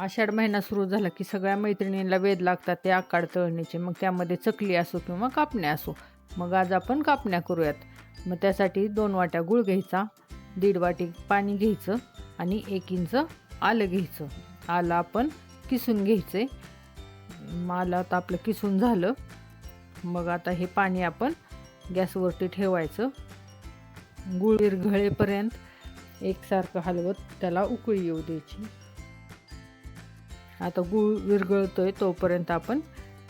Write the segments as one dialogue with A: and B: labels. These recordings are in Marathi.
A: आषाढ महिना सुरू झाला की सगळ्या मैत्रिणींना वेध लागतात ते आकाड तळणीचे. मग त्यामध्ये चकली असो किंवा कापण्या असो. मग आज आपण कापण्या करूयात. मग त्यासाठी दोन वाट्या गूळ घ्यायचा दीड वाटी पाणी घ्यायचं आणि एक इंच आलं घ्यायचं. आलं आपण किसून घ्यायचं. आहे आलं आता आपलं किसून झालं. मग आता हे पाणी आपण गॅसवरती ठेवायचं. गुळ विरघळेपर्यंत एकसारखं हलवत त्याला उकळी येऊ द्यायची. आता गूळ आहे तोपर्यंत आपण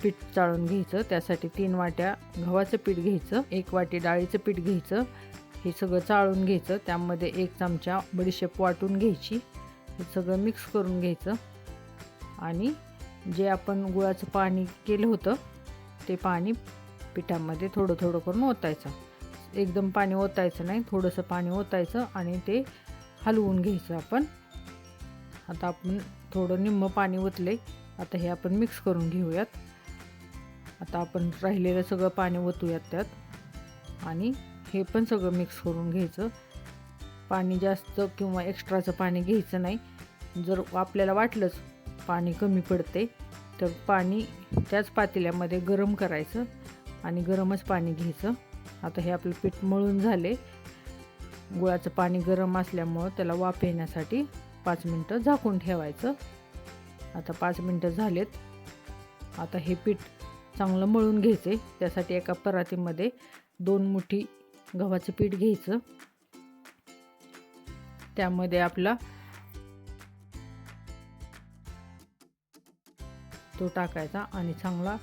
A: पीठ चाळून घ्यायचं. त्यासाठी तीन वाट्या गव्हाचं पीठ घ्यायचं एक वाटी डाळीचं पीठ घ्यायचं. हे सगळं चाळून घ्यायचं. त्यामध्ये एक चमचा बडीशेप वाटून घ्यायची. हे सगळं मिक्स करून घ्यायचं. आणि जे आपण गुळाचं पाणी केलं होतं ते पाणी पिठामध्ये थोडं थोडं करून ओतायचं. एकदम पाणी ओतायचं नाही थोडंसं पाणी ओतायचं आणि ते हलवून घ्यायचं आपण. आता आपण थोडं निम्म पाणी ओतले आता हे आपण मिक्स करून घेऊयात. आता आपण राहिलेलं सगळं पाणी ओतूयात त्यात. आणि हे पण सगळं मिक्स करून घ्यायचं. पाणी जास्त किंवा एक्स्ट्राचं पाणी घ्यायचं नाही. जर आपल्याला वाटलंच पाणी कमी पडते तर पाणी त्याच पातेल्यामध्ये गरम करायचं आणि गरमच पाणी घ्यायचं. आता हे आपलं पीठ मळून झाले गुळाचं पाणी गरम असल्यामुळं त्याला वाफ येण्यासाठी पाच मिनटं झाकून ठेवायचं. आता पाच मिनटं झालेत. आता हे पीठ चांगलं मळून घ्यायचे त्यासाठी एका परातीमध्ये दोन मुठी गव्हाचं पीठ घ्यायचं. त्यामध्ये आपला तो टाकायचा आणि चांगला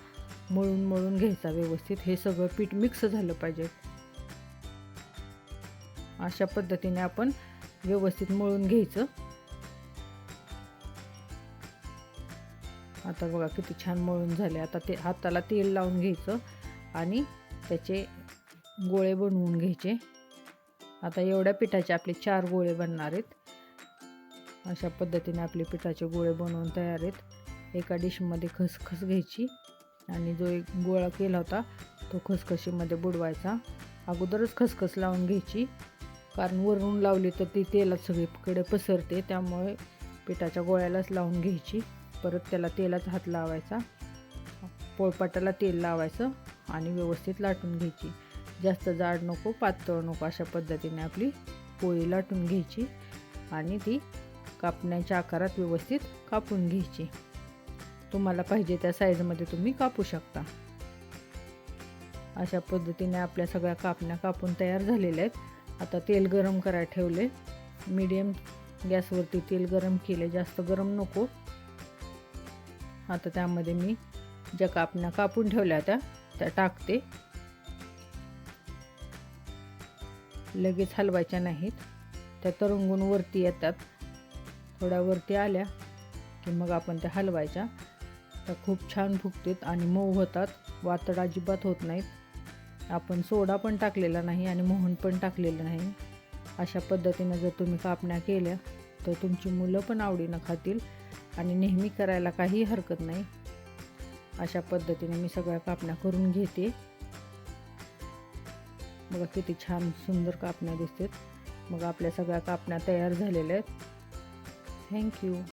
A: मळून मळून घ्यायचा व्यवस्थित. हे सगळं पीठ मिक्स झालं पाहिजे. अशा पद्धतीने आपण व्यवस्थित मळून घ्यायचं. आता बघा किती छान मळून झाले. आता ते हाताला तेल लावून घ्यायचं आणि त्याचे गोळे बनवून घ्यायचे. आता एवढ्या पिठाचे आपले चार गोळे बनणार आहेत. अशा पद्धतीने आपले पिठाचे गोळे बनवून तयार आहेत. एका डिशमध्ये खसखस घ्यायची आणि जो एक गोळा केला होता तो खसखशीमध्ये बुडवायचा. अगोदरच खसखस लावून घ्यायची. कारण वरून लावली तर ती तेलात सगळीकडे पसरते त्यामुळे पिठाच्या गोळ्यालाच लावून घ्यायची. परत त्याला तेलाचा हात लावायचा. पोळपाटाला तेल लावायचं आणि व्यवस्थित लाटून घ्यायची. जास्त जाड नको पातळ नको अशा पद्धतीने आपली पोळी लाटून घ्यायची आणि ती कापण्याच्या आकारात व्यवस्थित कापून घ्यायची. तुम्हाला पाहिजे त्या साईजमध्ये तुम्ही कापू शकता. अशा पद्धतीने आपल्या सगळ्या कापण्या कापून तयार झालेल्या आहेत. आता तेल गरम करायला ठेवले मीडियम गॅसवरती तेल गरम केले जास्त गरम नको. आता त्यामध्ये मी ज्या कापण्या कापून ठेवल्या त्या त्या टाकते. लगेच हलवायच्या नाहीत. त्या तरंगून वरती येतात. थोड्या वरती आल्या की मग आपण त्या हलवायच्या. त्या खूप छान फुगतात आणि मऊ होतात. वातड अजिबात होत नाहीत. आपण सोडा पण टाकलेला नाही आणि मोहन पण टाकलेलं नाही. अशा पद्धतीनं जर तुम्ही कापण्या केल्या तर तुमची मुलं पण आवडीनं खातील. आणि नेहमी करायला काही हरकत नाही. अशा पद्धतीने मी सगळ्या कापण्या करून घेते. बघा किती छान सुंदर कापण्या दिसतात. मग आपल्या सगळ्या कापण्या तयार झालेल्या आहेत. थँक्यू